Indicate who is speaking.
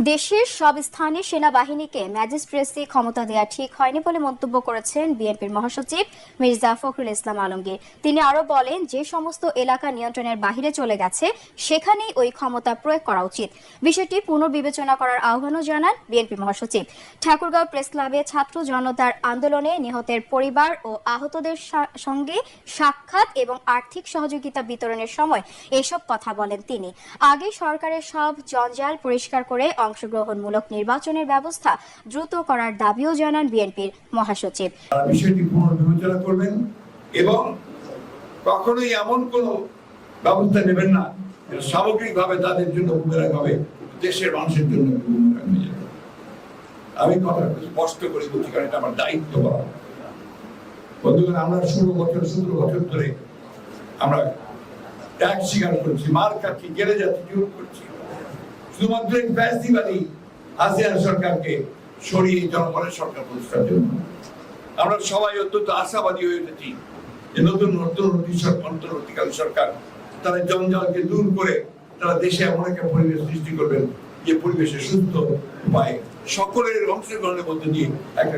Speaker 1: দেশের সব স্থানে সেনাবাহিনীকে ম্যাজিস্ট্রেসি ক্ষমতা দেওয়া ঠিক হয়নি বলে মন্তব্য করেছেন বিএনপির মহাসচিব মির্জা ফখরুল ইসলাম আলমগীর। তিনি আরও বলেন, যে সমস্ত এলাকা নিয়ন্ত্রণের বাহিরে চলে গেছে, সেখানেই ওই ক্ষমতা প্রয়োগ করা উচিত। বিষয়টি পুনর্বিবেচনা করার আহ্বানও জানান বিএনপি মহাসচিব। ঠাকুরগাঁও প্রেস ক্লাবে ছাত্র জনতার আন্দোলনে নিহতের পরিবার ও আহতদের সঙ্গে সাক্ষাৎ এবং আর্থিক সহযোগিতা বিতরণের সময় এসব কথা বলেন তিনি। আগে সরকারের সব জঞ্জাল পরিষ্কার করে অংশগ্রহণমূলক নির্বাচনের ব্যবস্থা দ্রুত করার দাবিও জানান বিএনপির মহাসচিব।
Speaker 2: বিষয়টি পুনর্বিবেচনা করবেন এবং কখনোই এমন কোন ব্যবস্থা নেবেন না সামগ্রিকভাবে তাদের জন্য হবে, দেশের মানুষের জন্য আমি কথা স্পষ্ট করে বলছি, কারণ এটা আমার দায়িত্ব বন্ধুগণ, আমরা ষোলো বছর, সতেরো বছর ধরে আমরা ত্যাগ স্বীকার করছি মার খাচ্ছি গেলে যাচ্ছি করছি। শুধুমাত্র এই ফ্যাসিবাদী আসিয়ান সরকারকে সরিয়ে জনগণের সরকার প্রতিষ্ঠার জন্য। আমরা সবাই অত্যন্ত আশাবাদী হয়ে উঠেছি যে নতুন নতুন অন্তর্বর্তীকাল সরকার তারা জঞ্জালকে দূর করে তারা দেশে এমন একটা পরিবেশ সৃষ্টি করবেন যে পরিবেশে সুস্থ উপায়ে সকলের অংশগ্রহণের মধ্যে দিয়ে একটা